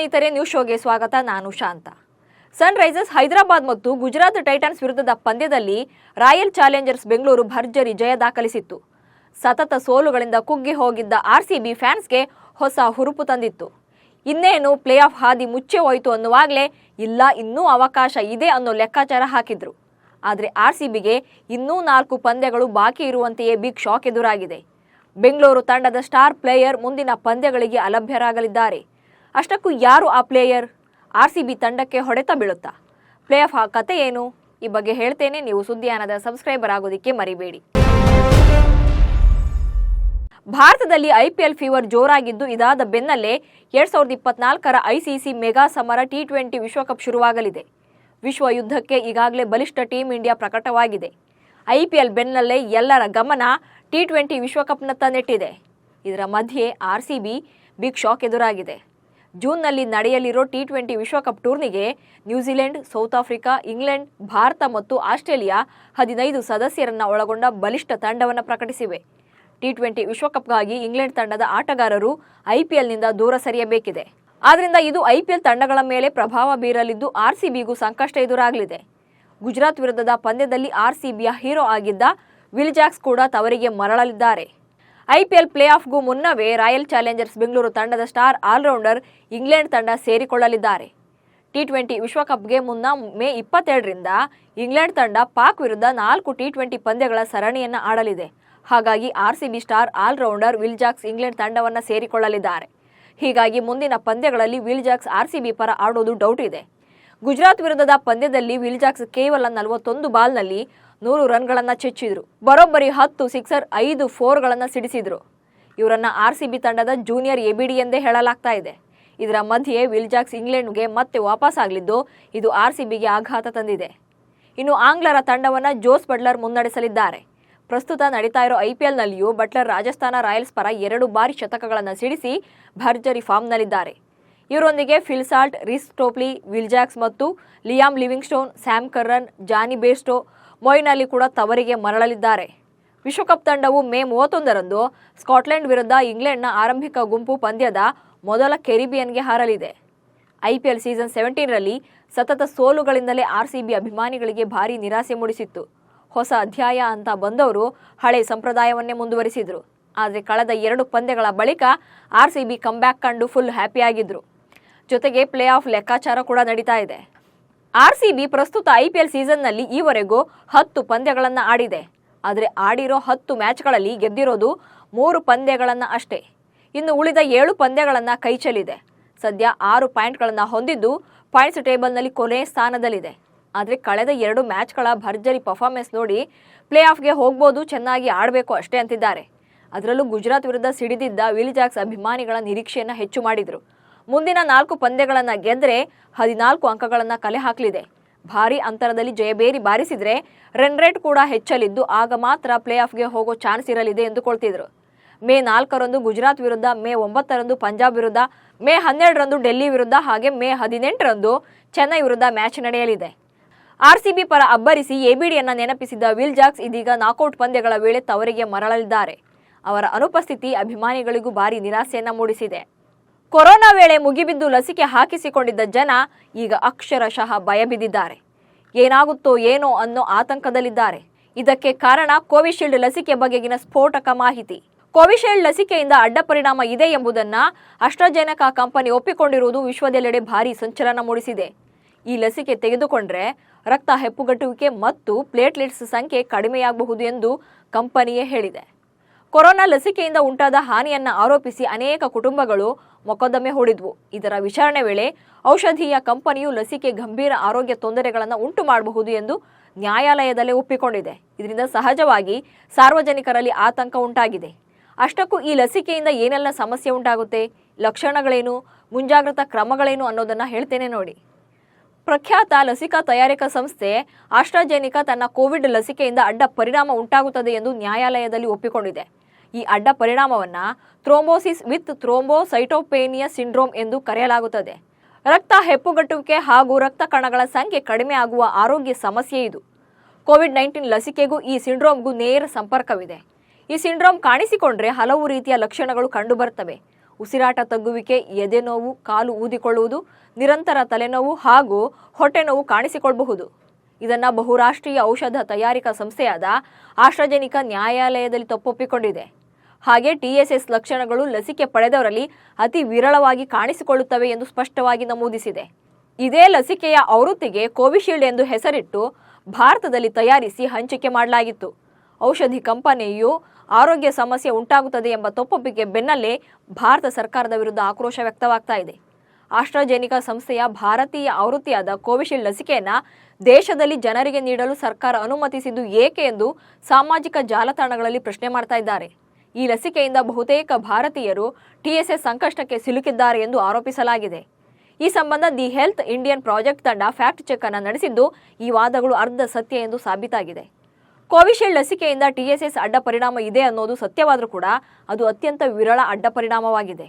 ಸ್ನೇಹಿತರೆ ನ್ಯೂಸ್ ಶೋಗೆ ಸ್ವಾಗತ. ನಾನು ಶಾಂತ. ಸನ್ ರೈಸರ್ಸ್ ಹೈದರಾಬಾದ್ ಮತ್ತು ಗುಜರಾತ್ ಟೈಟನ್ಸ್ ವಿರುದ್ಧದ ಪಂದ್ಯದಲ್ಲಿ ರಾಯಲ್ ಚಾಲೆಂಜರ್ಸ್ ಬೆಂಗಳೂರು ಭರ್ಜರಿ ಜಯ ದಾಖಲಿಸಿತ್ತು. ಸತತ ಸೋಲುಗಳಿಂದ ಕುಗ್ಗಿ ಹೋಗಿದ್ದ ಆರ್ಸಿಬಿ ಫ್ಯಾನ್ಸ್ಗೆ ಹೊಸ ಹುರುಪು ತಂದಿತ್ತು. ಇನ್ನೇನು ಪ್ಲೇ ಆಫ್ ಹಾದಿ ಮುಚ್ಚೆ ಹೋಯಿತು ಅನ್ನುವಾಗಲೇ ಇಲ್ಲ, ಇನ್ನೂ ಅವಕಾಶ ಇದೆ ಅನ್ನೋ ಲೆಕ್ಕಾಚಾರ ಹಾಕಿದ್ರು. ಆದರೆ ಆರ್ಸಿಬಿಗೆ ಇನ್ನೂ ನಾಲ್ಕು ಪಂದ್ಯಗಳು ಬಾಕಿ ಇರುವಂತೆಯೇ ಬಿಗ್ ಶಾಕ್ ಎದುರಾಗಿದೆ. ಬೆಂಗಳೂರು ತಂಡದ ಸ್ಟಾರ್ ಪ್ಲೇಯರ್ ಮುಂದಿನ ಪಂದ್ಯಗಳಿಗೆ ಅಲಭ್ಯರಾಗಲಿದ್ದಾರೆ. ಅಷ್ಟಕ್ಕೂ ಯಾರು ಆ ಪ್ಲೇಯರ್? ಆರ್ ಸಿ ಬಿ ತಂಡಕ್ಕೆ ಹೊಡೆತ ಬೀಳುತ್ತಾ? ಪ್ಲೇ ಆಫ್ ಆ ಕತೆ ಏನು? ಈ ಬಗ್ಗೆ ಹೇಳ್ತೇನೆ, ನೀವು ಸುದ್ದಿಯಾನದ ಸಬ್ಸ್ಕ್ರೈಬರ್ ಆಗೋದಕ್ಕೆ ಮರಿಬೇಡಿ. ಭಾರತದಲ್ಲಿ ಐಪಿಎಲ್ ಫೀವರ್ ಜೋರಾಗಿದ್ದು ಇದಾದ ಬೆನ್ನಲ್ಲೇ ಎರಡ್ ಸಾವಿರದ ಇಪ್ಪತ್ನಾಲ್ಕರ ಐಸಿಸಿ ಮೆಗಾ ಸಮರ ಟಿ ಟ್ವೆಂಟಿ ವಿಶ್ವಕಪ್ ಶುರುವಾಗಲಿದೆ. ವಿಶ್ವ ಯುದ್ಧಕ್ಕೆ ಈಗಾಗಲೇ ಬಲಿಷ್ಠ ಟೀಂ ಇಂಡಿಯಾ ಪ್ರಕಟವಾಗಿದೆ. ಐಪಿಎಲ್ ಬೆನ್ನಲ್ಲೇ ಎಲ್ಲರ ಗಮನ ಟಿ ಟ್ವೆಂಟಿ ವಿಶ್ವಕಪ್ನತ್ತ ನೆಟ್ಟಿದೆ. ಇದರ ಮಧ್ಯೆ ಆರ್ಸಿಬಿ ಬಿಗ್ ಶಾಕ್ ಎದುರಾಗಿದೆ. ಜೂನ್ನಲ್ಲಿ ನಡೆಯಲಿರೋ ಟಿ ಟ್ವೆಂಟಿ ವಿಶ್ವಕಪ್ ಟೂರ್ನಿಗೆ New Zealand, South Africa, England, Bharat ಮತ್ತು ಆಸ್ಟ್ರೇಲಿಯಾ ಹದಿನೈದು ಸದಸ್ಯರನ್ನು ಒಳಗೊಂಡ ಬಲಿಷ್ಠ ತಂಡವನ್ನು ಪ್ರಕಟಿಸಿವೆ. ಟಿ ಟ್ವೆಂಟಿ ವಿಶ್ವಕಪ್ಗಾಗಿ ಇಂಗ್ಲೆಂಡ್ ತಂಡದ ಆಟಗಾರರು ಐಪಿಎಲ್ನಿಂದ ದೂರ ಸರಿಯಬೇಕಿದೆ. ಆದ್ದರಿಂದ ಇದು ಐಪಿಎಲ್ ತಂಡಗಳ ಮೇಲೆ ಪ್ರಭಾವ ಬೀರಲಿದ್ದು ಆರ್ಸಿಬಿಗೂ ಸಂಕಷ್ಟ ಎದುರಾಗಲಿದೆ. ಗುಜರಾತ್ ವಿರುದ್ಧದ ಪಂದ್ಯದಲ್ಲಿ ಆರ್ಸಿಬಿಯ ಹೀರೋ ಆಗಿದ್ದ ವಿಲ್ ಜಾಕ್ಸ್ ಕೂಡ ತವರಿಗೆ ಮರಳಲಿದ್ದಾರೆ. ಐಪಿಎಲ್ ಪ್ಲೇ ಆಫ್ಗೂ ಮುನ್ನವೇ ರಾಯಲ್ ಚಾಲೆಂಜರ್ಸ್ ಬೆಂಗಳೂರು ತಂಡದ ಸ್ಟಾರ್ ಆಲ್ರೌಂಡರ್ ಇಂಗ್ಲೆಂಡ್ ತಂಡ ಸೇರಿಕೊಳ್ಳಲಿದ್ದಾರೆ. ಟಿ ಟ್ವೆಂಟಿ ವಿಶ್ವಕಪ್ಗೆ ಮುನ್ನ ಮೇ ಇಪ್ಪತ್ತೆರಡರಿಂದ ಇಂಗ್ಲೆಂಡ್ ತಂಡ ಪಾಕ್ ವಿರುದ್ಧ ನಾಲ್ಕು ಟಿ ಟ್ವೆಂಟಿ ಪಂದ್ಯಗಳ ಸರಣಿಯನ್ನು ಆಡಲಿದೆ. ಹಾಗಾಗಿ RCB star all rounder Will Jacks England ತಂಡವನ್ನು ಸೇರಿಕೊಳ್ಳಲಿದ್ದಾರೆ. ಹೀಗಾಗಿ ಮುಂದಿನ ಪಂದ್ಯಗಳಲ್ಲಿ ವಿಲ್ ಜಾಕ್ಸ್ ಆರ್ಸಿಬಿ ಪರ ಆಡೋದು ಡೌಟ್ ಇದೆ. ಗುಜರಾತ್ ವಿರುದ್ಧದ ಪಂದ್ಯದಲ್ಲಿ ವಿಲ್ಜಾಕ್ಸ್ ಕೇವಲ ನಲವತ್ತೊಂದು ಬಾಲ್ನಲ್ಲಿ ನೂರು ರನ್ಗಳನ್ನು ಚೆಚ್ಚಿದ್ರು. ಬರೋಬ್ಬರಿ ಹತ್ತು, ಸಿಕ್ಸರ್, ಐದು ಫೋರ್ಗಳನ್ನು ಸಿಡಿಸಿದ್ರು. ಇವರನ್ನ ಬಿ ತಂಡದ ಜೂನಿಯರ್ ಎಬಿಡಿ ಎಂದೇ ಹೇಳಲಾಗ್ತಾ ಇದೆ. ಇದರ ಮಧ್ಯೆ ವಿಲ್ಜಾಕ್ಸ್ ಇಂಗ್ಲೆಂಡ್ಗೆ ಮತ್ತೆ ವಾಪಸ್ ಆಗಲಿದ್ದು ಇದು ಬಿಗೆ ಆಘಾತ ತಂದಿದೆ. ಇನ್ನು ಆಂಗ್ಲರ ತಂಡವನ್ನು ಜೋಸ್ ಬಟ್ಲರ್ ಮುನ್ನಡೆಸಲಿದ್ದಾರೆ. ಪ್ರಸ್ತುತ ನಡೀತಾ ಇರೋ ಐಪಿಎಲ್ನಲ್ಲಿಯೂ ಬಟ್ಲರ್ ರಾಜಸ್ಥಾನ ರಾಯಲ್ಸ್ ಪರ ಎರಡು ಬಾರಿ ಶತಕಗಳನ್ನು ಸಿಡಿಸಿ ಭರ್ಜರಿ ಫಾರ್ಮ್ನಲ್ಲಿದ್ದಾರೆ. ಇವರೊಂದಿಗೆ Phil Salt Reece Topley, Will Jacks ಮತ್ತು Liam Livingstone, Sam Curran, Jonny Bairstow Moeen Ali ಕೂಡ ತವರಿಗೆ ಮರಳಲಿದ್ದಾರೆ. ವಿಶ್ವಕಪ್ ತಂಡವು ಮೇ ಮೂವತ್ತೊಂದರಂದು ಸ್ಕಾಟ್ಲೆಂಡ್ ವಿರುದ್ಧ ಇಂಗ್ಲೆಂಡ್ನ ಆರಂಭಿಕ ಗುಂಪು ಪಂದ್ಯದ ಮೊದಲ ಕೆರಿಬಿಯನ್ಗೆ ಹಾರಲಿದೆ. ಐಪಿಎಲ್ ಸೀಸನ್ ಸೆವೆಂಟೀನ್ರಲ್ಲಿ ಸತತ ಸೋಲುಗಳಿಂದಲೇ ಆರ್ಸಿಬಿ ಅಭಿಮಾನಿಗಳಿಗೆ ಭಾರಿ ನಿರಾಸೆ ಮೂಡಿಸಿತ್ತು. ಹೊಸ ಅಧ್ಯಾಯ ಅಂತ ಬಂದವರು ಹಳೆ ಸಂಪ್ರದಾಯವನ್ನೇ ಮುಂದುವರಿಸಿದರು. ಆದರೆ ಕಳೆದ ಎರಡು ಪಂದ್ಯಗಳ ಬಳಿಕ ಆರ್ಸಿಬಿ ಕಂಬ್ಯಾಕ್ ಕಂಡು ಫುಲ್ ಹ್ಯಾಪಿಯಾಗಿದ್ರು. ಜೊತೆಗೆ ಪ್ಲೇ ಆಫ್ ಲೆಕ್ಕಾಚಾರ ಕೂಡ ನಡೀತಾ ಇದೆ. ಆರ್ಸಿಬಿ ಪ್ರಸ್ತುತ ಐಪಿಎಲ್ ಸೀಸನ್ನಲ್ಲಿ ಈವರೆಗೂ ಹತ್ತು ಪಂದ್ಯಗಳನ್ನು ಆಡಿದೆ. ಆದರೆ ಆಡಿರೋ ಹತ್ತು ಮ್ಯಾಚ್ಗಳಲ್ಲಿ ಗೆದ್ದಿರೋದು ಮೂರು ಪಂದ್ಯಗಳನ್ನು ಅಷ್ಟೇ. ಇನ್ನು ಉಳಿದ ಏಳು ಪಂದ್ಯಗಳನ್ನು ಕೈಚೆಲ್ಲಿದೆ ಸದ್ಯ ಆರು ಪಾಯಿಂಟ್ಗಳನ್ನು ಹೊಂದಿದ್ದು ಪಾಯಿಂಟ್ಸ್ ಟೇಬಲ್ನಲ್ಲಿ ಕೊನೆಯ ಸ್ಥಾನದಲ್ಲಿದೆ. ಆದರೆ ಕಳೆದ ಎರಡು ಮ್ಯಾಚ್ಗಳ ಭರ್ಜರಿ ಪರ್ಫಾರ್ಮೆನ್ಸ್ ನೋಡಿ ಪ್ಲೇ ಆಫ್ಗೆ ಹೋಗ್ಬೋದು, ಚೆನ್ನಾಗಿ ಆಡಬೇಕು ಅಷ್ಟೇ ಅಂತಿದ್ದಾರೆ. ಅದರಲ್ಲೂ ಗುಜರಾತ್ ವಿರುದ್ಧ ಸಿಡಿದಿದ್ದ ವಿಲಿಜಾಕ್ಸ್ ಅಭಿಮಾನಿಗಳ ನಿರೀಕ್ಷೆಯನ್ನು ಹೆಚ್ಚು ಮಾಡಿದರು. ಮುಂದಿನ ನಾಲ್ಕು ಪಂದ್ಯಗಳನ್ನು ಗೆದ್ದರೆ ಹದಿನಾಲ್ಕು ಅಂಕಗಳನ್ನು ಕಲೆ ಹಾಕಲಿದೆ. ಭಾರಿ ಅಂತರದಲ್ಲಿ ಜಯಬೇರಿ ಬಾರಿಸಿದರೆ ರನ್ ರೇಟ್ ಕೂಡ ಹೆಚ್ಚಲಿದ್ದು ಆಗ ಮಾತ್ರ ಪ್ಲೇ ಆಫ್ಗೆ ಹೋಗೋ ಚಾನ್ಸ್ ಇರಲಿದೆ ಎಂದುಕೊಳ್ತಿದ್ರು. ಮೇ ನಾಲ್ಕರಂದು ಗುಜರಾತ್ ವಿರುದ್ಧ, ಮೇ ಒಂಬತ್ತರಂದು ಪಂಜಾಬ್ ವಿರುದ್ಧ, ಮೇ ಹನ್ನೆರಡರಂದು ಡೆಲ್ಲಿ ವಿರುದ್ಧ ಹಾಗೆ ಮೇ ಹದಿನೆಂಟರಂದು ಚೆನ್ನೈ ವಿರುದ್ಧ ಮ್ಯಾಚ್ ನಡೆಯಲಿದೆ. ಆರ್ಸಿಬಿ ಪರ ಅಬ್ಬರಿಸಿ ಎಬಿಡಿಯನ್ನು ನೆನಪಿಸಿದ ವಿಲ್ ಜಾಕ್ಸ್ ಇದೀಗ ನಾಕೌಟ್ ಪಂದ್ಯಗಳ ವೇಳೆ ತವರಿಗೆ ಮರಳಲಿದ್ದಾರೆ. ಅವರ ಅನುಪಸ್ಥಿತಿ ಅಭಿಮಾನಿಗಳಿಗೂ ಭಾರಿ ನಿರಾಸೆಯನ್ನ ಮೂಡಿಸಿದೆ. ಕೊರೋನಾ ವೇಳೆ ಮುಗಿಬಿದ್ದು ಲಸಿಕೆ ಹಾಕಿಸಿಕೊಂಡಿದ್ದ ಜನ ಈಗ ಅಕ್ಷರಶಃ ಭಯಬಿದ್ದಿದ್ದಾರೆ. ಏನಾಗುತ್ತೋ ಏನೋ ಅನ್ನೋ ಆತಂಕದಲ್ಲಿದ್ದಾರೆ. ಇದಕ್ಕೆ ಕಾರಣ ಕೋವಿಶೀಲ್ಡ್ ಲಸಿಕೆ ಬಗೆಗಿನ ಸ್ಫೋಟಕ ಮಾಹಿತಿ. ಕೋವಿಶೀಲ್ಡ್ ಲಸಿಕೆಯಿಂದ ಅಡ್ಡ ಪರಿಣಾಮ ಇದೆ ಎಂಬುದನ್ನ ಅಸ್ಟ್ರಾಜೆನಕಾ ಕಂಪನಿ ಒಪ್ಪಿಕೊಂಡಿರುವುದು ವಿಶ್ವದೆಲ್ಲೆಡೆ ಭಾರೀ ಸಂಚಲನ ಮೂಡಿಸಿದೆ. ಈ ಲಸಿಕೆ ತೆಗೆದುಕೊಂಡ್ರೆ ರಕ್ತ ಹೆಪ್ಪುಗಟ್ಟುವಿಕೆ ಮತ್ತು ಪ್ಲೇಟ್ಲೆಟ್ಸ್ ಸಂಖ್ಯೆ ಕಡಿಮೆಯಾಗಬಹುದು ಎಂದು ಕಂಪನಿಯೇ ಹೇಳಿದೆ. ಕೊರೋನಾ ಲಸಿಕೆಯಿಂದ ಉಂಟಾದ ಹಾನಿಯನ್ನ ಆರೋಪಿಸಿ ಅನೇಕ ಕುಟುಂಬಗಳು ಮೊಕದ್ದಮೆ ಹೂಡಿದ್ವು. ಇದರ ವಿಚಾರಣೆ ವೇಳೆ ಔಷಧೀಯ ಕಂಪನಿಯು ಲಸಿಕೆ ಗಂಭೀರ ಆರೋಗ್ಯ ತೊಂದರೆಗಳನ್ನು ಉಂಟು ಮಾಡಬಹುದು ಎಂದು ನ್ಯಾಯಾಲಯದಲ್ಲೇ ಒಪ್ಪಿಕೊಂಡಿದೆ. ಇದರಿಂದ ಸಹಜವಾಗಿ ಸಾರ್ವಜನಿಕರಲ್ಲಿ ಆತಂಕ ಉಂಟಾಗಿದೆ. ಅಷ್ಟಕ್ಕೂ ಈ ಲಸಿಕೆಯಿಂದ ಏನೆಲ್ಲ ಸಮಸ್ಯೆ ಉಂಟಾಗುತ್ತೆ? ಲಕ್ಷಣಗಳೇನು? ಮುಂಜಾಗ್ರತಾ ಕ್ರಮಗಳೇನು ಅನ್ನೋದನ್ನು ಹೇಳ್ತೇನೆ ನೋಡಿ. ಪ್ರಖ್ಯಾತ ಲಸಿಕಾ ತಯಾರಿಕಾ ಸಂಸ್ಥೆ ಆಸ್ಟ್ರಾಜೆನಿಕಾ ತನ್ನ ಕೋವಿಡ್ ಲಸಿಕೆಯಿಂದ ಅಡ್ಡ ಪರಿಣಾಮ ಉಂಟಾಗುತ್ತದೆ ಎಂದು ನ್ಯಾಯಾಲಯದಲ್ಲಿ ಒಪ್ಪಿಕೊಂಡಿದೆ. ಈ ಅಡ್ಡ ಪರಿಣಾಮವನ್ನ ಥ್ರೋಂಬೋಸಿಸ್ ವಿತ್ ಥ್ರೋಂಬೋಸೈಟೋಪೇನಿಯಾ ಸಿಂಡ್ರೋಮ್ ಎಂದು ಕರೆಯಲಾಗುತ್ತದೆ. ರಕ್ತ ಹೆಪ್ಪುಗಟ್ಟುವಿಕೆ ಹಾಗೂ ರಕ್ತ ಕಣಗಳ ಸಂಖ್ಯೆ ಕಡಿಮೆ ಆಗುವ ಆರೋಗ್ಯ ಸಮಸ್ಯೆ ಇದು. ಕೋವಿಡ್ ನೈನ್ಟೀನ್ ಲಸಿಕೆಗೂ ಈ ಸಿಂಡ್ರೋಮ್ಗೂ ನೇರ ಸಂಪರ್ಕವಿದೆ. ಈ ಸಿಂಡ್ರೋಮ್ ಕಾಣಿಸಿಕೊಂಡ್ರೆ ಹಲವು ರೀತಿಯ ಲಕ್ಷಣಗಳು ಕಂಡುಬರುತ್ತವೆ ಉಸಿರಾಟ ತಗ್ಗುವಿಕೆ, ಎದೆನೋವು, ಕಾಲು ಊದಿಕೊಳ್ಳುವುದು, ನಿರಂತರ ತಲೆನೋವು ಹಾಗೂ ಹೊಟ್ಟೆ ನೋವು ಕಾಣಿಸಿಕೊಳ್ಳಬಹುದು. ಇದನ್ನ ಬಹುರಾಷ್ಟ್ರೀಯ ಔಷಧ ತಯಾರಿಕಾ ಸಂಸ್ಥೆಯಾದ ಆಶ್ರಜನಿಕ ನ್ಯಾಯಾಲಯದಲ್ಲಿ ತಪ್ಪೊಪ್ಪಿಕೊಂಡಿದೆ. ಹಾಗೆ ಟಿಎಸ್ಎಸ್ ಲಕ್ಷಣಗಳು ಲಸಿಕೆ ಪಡೆದವರಲ್ಲಿ ಅತಿ ವಿರಳವಾಗಿ ಕಾಣಿಸಿಕೊಳ್ಳುತ್ತವೆ ಎಂದು ಸ್ಪಷ್ಟವಾಗಿ ನಮೂದಿಸಿದೆ. ಇದೇ ಲಸಿಕೆಯ ಆವೃತ್ತಿಗೆ ಕೋವಿಶೀಲ್ಡ್ ಎಂದು ಹೆಸರಿಟ್ಟು ಭಾರತದಲ್ಲಿ ತಯಾರಿಸಿ ಹಂಚಿಕೆ ಮಾಡಲಾಗಿತ್ತು. ಔಷಧಿ ಕಂಪನಿಯು ಆರೋಗ್ಯ ಸಮಸ್ಯೆ ಉಂಟಾಗುತ್ತದೆ ಎಂಬ ತಪ್ಪೊಪ್ಪಿಗೆ ಬೆನ್ನಲ್ಲೇ ಭಾರತ ಸರ್ಕಾರದ ವಿರುದ್ಧ ಆಕ್ರೋಶ ವ್ಯಕ್ತವಾಗ್ತಾ ಇದೆ. ಆಸ್ಟ್ರಾಜೆನಿಕಾ ಸಂಸ್ಥೆಯ ಭಾರತೀಯ ಆವೃತ್ತಿಯಾದ ಕೋವಿಶೀಲ್ಡ್ ಲಸಿಕೆಯನ್ನು ದೇಶದಲ್ಲಿ ಜನರಿಗೆ ನೀಡಲು ಸರ್ಕಾರ ಅನುಮತಿಸಿದ್ದು ಏಕೆ ಎಂದು ಸಾಮಾಜಿಕ ಜಾಲತಾಣಗಳಲ್ಲಿ ಪ್ರಶ್ನೆ ಮಾಡ್ತಾ ಇದ್ದಾರೆ. ಈ ಲಸಿಕೆಯಿಂದ ಬಹುತೇಕ ಭಾರತೀಯರು ಟಿಎಸ್ಎಸ್ ಸಂಕಷ್ಟಕ್ಕೆ ಸಿಲುಕಿದ್ದಾರೆ ಎಂದು ಆರೋಪಿಸಲಾಗಿದೆ. ಈ ಸಂಬಂಧ ದಿ ಹೆಲ್ತ್ ಇಂಡಿಯನ್ ಪ್ರಾಜೆಕ್ಟ್ ತಂಡ ಫ್ಯಾಕ್ಟ್ ಚೆಕ್ ಅನ್ನು ನಡೆಸಿದ್ದು ಈ ವಾದಗಳು ಅರ್ಧ ಸತ್ಯ ಎಂದು ಸಾಬೀತಾಗಿದೆ. ಕೋವಿಶೀಲ್ಡ್ ಲಸಿಕೆಯಿಂದ ಟಿಎಸ್ಎಸ್ ಅಡ್ಡ ಪರಿಣಾಮ ಇದೆ ಅನ್ನೋದು ಸತ್ಯವಾದರೂ ಕೂಡ ಅದು ಅತ್ಯಂತ ವಿರಳ ಅಡ್ಡ ಪರಿಣಾಮವಾಗಿದೆ.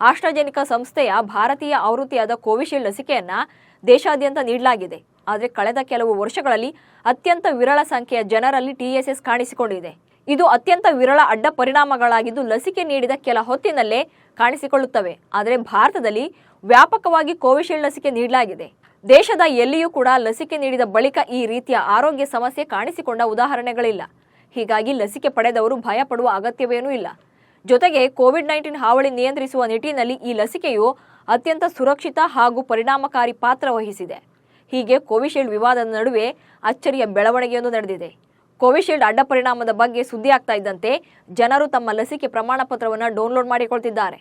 ಆಸ್ಟ್ರಾಜೆನಿಕಾ ಸಂಸ್ಥೆಯ ಭಾರತೀಯ ಆವೃತ್ತಿಯಾದ ಕೋವಿಶೀಲ್ಡ್ ಲಸಿಕೆಯನ್ನು ದೇಶಾದ್ಯಂತ ನೀಡಲಾಗಿದೆ. ಆದರೆ ಕಳೆದ ಕೆಲವು ವರ್ಷಗಳಲ್ಲಿ ಅತ್ಯಂತ ವಿರಳ ಸಂಖ್ಯೆಯ ಜನರಲ್ಲಿ ಟಿಎಸ್ಎಸ್ ಕಾಣಿಸಿಕೊಂಡಿದೆ. ಇದು ಅತ್ಯಂತ ವಿರಳ ಅಡ್ಡ ಪರಿಣಾಮಗಳಾಗಿದ್ದು ಲಸಿಕೆ ನೀಡಿದ ಕೆಲ ಹೊತ್ತಿನಲ್ಲೇ ಕಾಣಿಸಿಕೊಳ್ಳುತ್ತವೆ. ಆದರೆ ಭಾರತದಲ್ಲಿ ವ್ಯಾಪಕವಾಗಿ ಕೋವಿಶೀಲ್ಡ್ ಲಸಿಕೆ ನೀಡಲಾಗಿದೆ. ದೇಶದ ಎಲ್ಲಿಯೂ ಕೂಡ ಲಸಿಕೆ ನೀಡಿದ ಬಳಿಕ ಈ ರೀತಿಯ ಆರೋಗ್ಯ ಸಮಸ್ಯೆ ಕಾಣಿಸಿಕೊಂಡ ಉದಾಹರಣೆಗಳಿಲ್ಲ. ಹೀಗಾಗಿ ಲಸಿಕೆ ಪಡೆದವರು ಭಯ ಪಡುವ ಅಗತ್ಯವೇನೂ ಇಲ್ಲ. ಜೊತೆಗೆ ಕೋವಿಡ್ ನೈನ್ಟೀನ್ ಹಾವಳಿ ನಿಯಂತ್ರಿಸುವ ನಿಟ್ಟಿನಲ್ಲಿ ಈ ಲಸಿಕೆಯು ಅತ್ಯಂತ ಸುರಕ್ಷಿತ ಹಾಗೂ ಪರಿಣಾಮಕಾರಿ ಪಾತ್ರ ವಹಿಸಿದೆ. ಹೀಗೆ ಕೋವಿಶೀಲ್ಡ್ ವಿವಾದದ ನಡುವೆ ಅಚ್ಚರಿಯ ಬೆಳವಣಿಗೆಯೊಂದು ನಡೆದಿದೆ. ಕೋವಿಶೀಲ್ಡ್ ಅಡ್ಡ ಪರಿಣಾಮದ ಬಗ್ಗೆ ಸುದ್ದಿ ಆಗ್ತಾ ಇದ್ದಂತೆ ಜನರು ತಮ್ಮ ಲಸಿಕೆ ಪ್ರಮಾಣ ಪತ್ರವನ್ನು ಡೌನ್ಲೋಡ್ ಮಾಡಿಕೊಳ್ತಿದ್ದಾರೆ.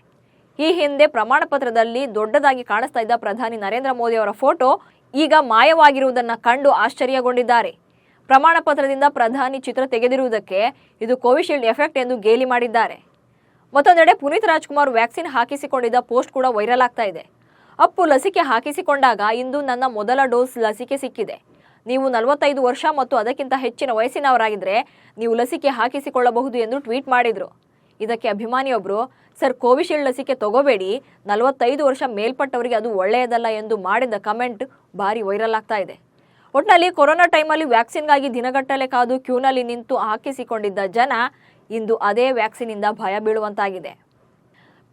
ಈ ಹಿಂದೆ ಪ್ರಮಾಣ ಪತ್ರದಲ್ಲಿ ದೊಡ್ಡದಾಗಿ ಕಾಣಿಸ್ತಾ ಇದ್ದ ಪ್ರಧಾನಿ ನರೇಂದ್ರ ಮೋದಿ ಅವರ ಫೋಟೋ ಈಗ ಮಾಯವಾಗಿರುವುದನ್ನ ಕಂಡು ಆಶ್ಚರ್ಯಗೊಂಡಿದ್ದಾರೆ. ಪ್ರಮಾಣ ಪತ್ರದಿಂದ ಪ್ರಧಾನಿ ಚಿತ್ರ ತೆಗೆದಿರುವುದಕ್ಕೆ ಇದು ಕೋವಿಶೀಲ್ಡ್ ಎಫೆಕ್ಟ್ ಎಂದು ಗೇಲಿ ಮಾಡಿದ್ದಾರೆ. ಮತ್ತೊಂದೆಡೆ ಪುನೀತ್ ರಾಜ್ಕುಮಾರ್ ವ್ಯಾಕ್ಸಿನ್ ಹಾಕಿಸಿಕೊಂಡಿದ್ದ ಪೋಸ್ಟ್ ಕೂಡ ವೈರಲ್ ಆಗ್ತಾ ಇದೆ. ಅಪ್ಪು ಲಸಿಕೆ ಹಾಕಿಸಿಕೊಂಡಾಗ ಇಂದು ನನ್ನ ಮೊದಲ ಡೋಸ್ ಲಸಿಕೆ ಸಿಕ್ಕಿದೆ. ನೀವು ನಲವತ್ತೈದು ವರ್ಷ ಮತ್ತು ಅದಕ್ಕಿಂತ ಹೆಚ್ಚಿನ ವಯಸ್ಸಿನವರಾಗಿದ್ದರೆ ನೀವು ಲಸಿಕೆ ಹಾಕಿಸಿಕೊಳ್ಳಬಹುದು ಎಂದು ಟ್ವೀಟ್ ಮಾಡಿದರು. ಇದಕ್ಕೆ ಅಭಿಮಾನಿಯೊಬ್ಬರು ಸರ್, ಕೋವಿಶೀಲ್ಡ್ ಲಸಿಕೆ ತಗೋಬೇಡಿ. ನಲವತ್ತೈದು ವರ್ಷ ಮೇಲ್ಪಟ್ಟವರಿಗೆ ಅದು ಒಳ್ಳೆಯದಲ್ಲ ಎಂದು ಮಾಡಿದ ಕಮೆಂಟ್ ಭಾರಿ ವೈರಲ್ ಆಗ್ತಾ ಇದೆ. ಒಟ್ಟಿನಲ್ಲಿ ಕೊರೋನಾ ಟೈಮಲ್ಲಿ ವ್ಯಾಕ್ಸಿನ್ಗಾಗಿ ದಿನಗಟ್ಟಲೆ ಕಾದು ಕ್ಯೂನಲ್ಲಿ ನಿಂತು ಹಾಕಿಸಿಕೊಂಡಿದ್ದ ಜನ ಇಂದು ಅದೇ ವ್ಯಾಕ್ಸಿನಿಂದ ಭಯ ಬೀಳುವಂತಾಗಿದೆ.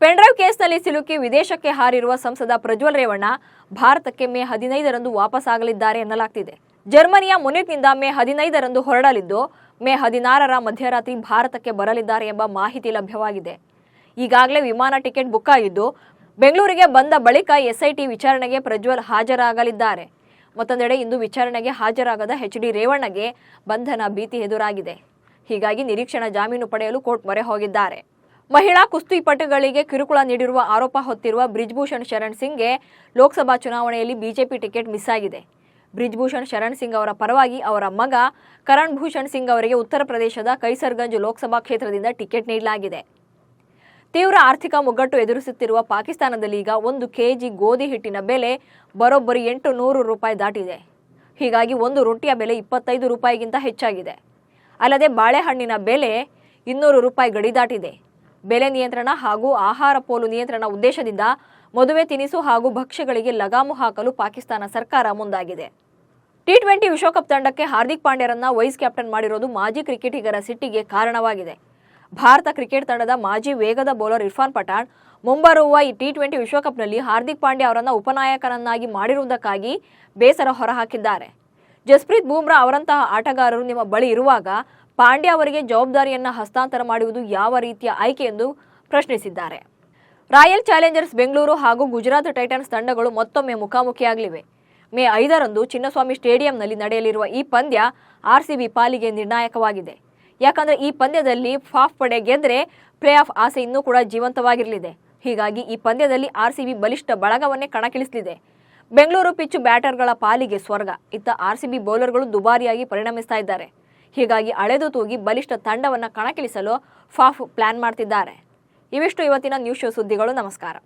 ಪೆನ್ಡ್ರೈವ್ ಕೇಸ್ನಲ್ಲಿ ಸಿಲುಕಿ ವಿದೇಶಕ್ಕೆ ಹಾರಿರುವ ಸಂಸದ ಪ್ರಜ್ವಲ್ ರೇವಣ್ಣ ಭಾರತಕ್ಕೆ ಮೇ ಹದಿನೈದರಂದು ವಾಪಸ್ಸಾಗಲಿದ್ದಾರೆ ಎನ್ನಲಾಗ್ತಿದೆ. ಜರ್ಮನಿಯ ಮುನಿಟ್ನಿಂದ ಮೇ ಹದಿನೈದರಂದು ಹೊರಡಲಿದ್ದು, ಮೇ ಹದಿನಾರರ ಮಧ್ಯರಾತ್ರಿ ಭಾರತಕ್ಕೆ ಬರಲಿದ್ದಾರೆ ಎಂಬ ಮಾಹಿತಿ ಲಭ್ಯವಾಗಿದೆ. ಈಗಾಗಲೇ ವಿಮಾನ ಟಿಕೆಟ್ ಬುಕ್ ಆಗಿದ್ದು, ಬೆಂಗಳೂರಿಗೆ ಬಂದ ಬಳಿಕ ಎಸ್ಐಟಿ ವಿಚಾರಣೆಗೆ ಪ್ರಜ್ವಲ್ ಹಾಜರಾಗಲಿದ್ದಾರೆ. ಮತ್ತೊಂದೆಡೆ ಇಂದು ವಿಚಾರಣೆಗೆ ಹಾಜರಾಗದ ಎಚ್ ಡಿ ರೇವಣ್ಣಗೆ ಬಂಧನ ಭೀತಿ ಎದುರಾಗಿದೆ. ಹೀಗಾಗಿ ನಿರೀಕ್ಷಣಾ ಜಾಮೀನು ಪಡೆಯಲು ಕೋರ್ಟ್ ಮೊರೆ ಹೋಗಿದ್ದಾರೆ. ಮಹಿಳಾ ಕುಸ್ತಿಪಟುಗಳಿಗೆ ಕಿರುಕುಳ ನೀಡಿರುವ ಆರೋಪ ಹೊತ್ತಿರುವ ಬ್ರಿಜ್ಭೂಷಣ್ ಶರಣ್ ಸಿಂಗ್ಗೆ ಲೋಕಸಭಾ ಚುನಾವಣೆಯಲ್ಲಿ ಬಿಜೆಪಿ ಟಿಕೆಟ್ ಮಿಸ್ ಆಗಿದೆ. ಬ್ರಿಜ್ಭೂಷಣ್ ಶರಣ್ ಸಿಂಗ್ ಅವರ ಪರವಾಗಿ ಅವರ ಮಗ ಕರಣ್ ಭೂಷಣ್ ಸಿಂಗ್ ಅವರಿಗೆ ಉತ್ತರ ಪ್ರದೇಶದ ಕೈಸರ್ಗಂಜ್ ಲೋಕಸಭಾ ಕ್ಷೇತ್ರದಿಂದ ಟಿಕೆಟ್ ನೀಡಲಾಗಿದೆ. ತೀವ್ರ ಆರ್ಥಿಕ ಮುಗ್ಗಟ್ಟು ಎದುರಿಸುತ್ತಿರುವ ಪಾಕಿಸ್ತಾನದಲ್ಲಿ ಈಗ ಒಂದು ಕೆಜಿ ಗೋಧಿ ಹಿಟ್ಟಿನ ಬೆಲೆ ಬರೋಬ್ಬರಿ ಎಂಟು ನೂರು ರೂಪಾಯಿ ದಾಟಿದೆ. ಹೀಗಾಗಿ ಒಂದು ರೊಟ್ಟಿಯ ಬೆಲೆ ಇಪ್ಪತ್ತೈದು ರೂಪಾಯಿಗಿಂತ ಹೆಚ್ಚಾಗಿದೆ. ಅಲ್ಲದೆ ಬಾಳೆಹಣ್ಣಿನ ಬೆಲೆ ಇನ್ನೂರು ರೂಪಾಯಿ ಗಡಿ ದಾಟಿದೆ. ಬೆಲೆ ನಿಯಂತ್ರಣ ಹಾಗೂ ಆಹಾರ ಪೋಲು ನಿಯಂತ್ರಣ ಉದ್ದೇಶದಿಂದ ಮದುವೆ ತಿನಿಸು ಹಾಗೂ ಭಕ್ಷ್ಯಗಳಿಗೆ ಲಗಾಮು ಹಾಕಲು ಪಾಕಿಸ್ತಾನ ಸರ್ಕಾರ ಮುಂದಾಗಿದೆ. ಟಿ ಟ್ವೆಂಟಿ ವಿಶ್ವಕಪ್ ತಂಡಕ್ಕೆ ಹಾರ್ದಿಕ್ ಪಾಂಡ್ಯರನ್ನ ವೈಸ್ ಕ್ಯಾಪ್ಟನ್ ಮಾಡಿರೋದು ಮಾಜಿ ಕ್ರಿಕೆಟಿಗರ ಸಿಟ್ಟಿಗೆ ಕಾರಣವಾಗಿದೆ. ಭಾರತ ಕ್ರಿಕೆಟ್ ತಂಡದ ಮಾಜಿ ವೇಗದ ಬೌಲರ್ ಇರ್ಫಾನ್ ಪಠಾಣ್, ಮುಂಬರುವ ಈ ಟಿ ಟ್ವೆಂಟಿ ವಿಶ್ವಕಪ್ನಲ್ಲಿ ಹಾರ್ದಿಕ್ ಪಾಂಡ್ಯ ಅವರನ್ನ ಉಪನಾಯಕನನ್ನಾಗಿ ಮಾಡಿರುವುದಕ್ಕಾಗಿ ಬೇಸರ ಹೊರಹಾಕಿದ್ದಾರೆ. ಜಸ್ಪ್ರೀತ್ ಬೂಮ್ರಾ ಅವರಂತಹ ಆಟಗಾರರು ನಿಮ್ಮ ಬಳಿ ಇರುವಾಗ ಪಾಂಡ್ಯ ಅವರಿಗೆ ಜವಾಬ್ದಾರಿಯನ್ನು ಹಸ್ತಾಂತರ ಮಾಡುವುದು ಯಾವ ರೀತಿಯ ಆಯ್ಕೆ ಎಂದು ಪ್ರಶ್ನಿಸಿದ್ದಾರೆ. ರಾಯಲ್ ಚಾಲೆಂಜರ್ಸ್ ಬೆಂಗಳೂರು ಹಾಗೂ ಗುಜರಾತ್ ಟೈಟನ್ಸ್ ತಂಡಗಳು ಮತ್ತೊಮ್ಮೆ ಮುಖಾಮುಖಿಯಾಗಲಿವೆ. ಮೇ ಐದರಂದು ಚಿನ್ನಸ್ವಾಮಿ ಸ್ಟೇಡಿಯಂನಲ್ಲಿ ನಡೆಯಲಿರುವ ಈ ಪಂದ್ಯ ಆರ್ಸಿಬಿ ಪಾಲಿಗೆ ನಿರ್ಣಾಯಕವಾಗಿದೆ. ಯಾಕಂದ್ರೆ ಈ ಪಂದ್ಯದಲ್ಲಿ ಫಾಫ್ ಪಡೆ ಗೆದ್ರೆ ಪ್ಲೇ ಆಫ್ ಆಸೆ ಇನ್ನೂ ಕೂಡ ಜೀವಂತವಾಗಿರಲಿದೆ. ಹೀಗಾಗಿ ಈ ಪಂದ್ಯದಲ್ಲಿ ಆರ್ಸಿಬಿ ಬಲಿಷ್ಠ ಬಳಗವನ್ನೇ ಕಣಕ್ಕಿಳಿಸಲಿದೆ. ಬೆಂಗಳೂರು ಪಿಚ್ಚು ಬ್ಯಾಟರ್ಗಳ ಪಾಲಿಗೆ ಸ್ವರ್ಗ. ಇತ್ತ ಆರ್ಸಿಬಿ ಬೌಲರ್ಗಳು ದುಬಾರಿಯಾಗಿ ಪರಿಣಮಿಸ್ತಾ ಇದ್ದಾರೆ. ಹೀಗಾಗಿ ಅಳೆದು ತೂಗಿ ಬಲಿಷ್ಠ ತಂಡವನ್ನು ಕಣಕ್ಕಿಳಿಸಲು ಫಾಫ್ ಪ್ಲಾನ್ ಮಾಡ್ತಿದ್ದಾರೆ. ಇವಿಷ್ಟು ಇವತ್ತಿನ ನ್ಯೂಸ್ ಶೋ ಸುದ್ದಿಗಳು. ನಮಸ್ಕಾರ.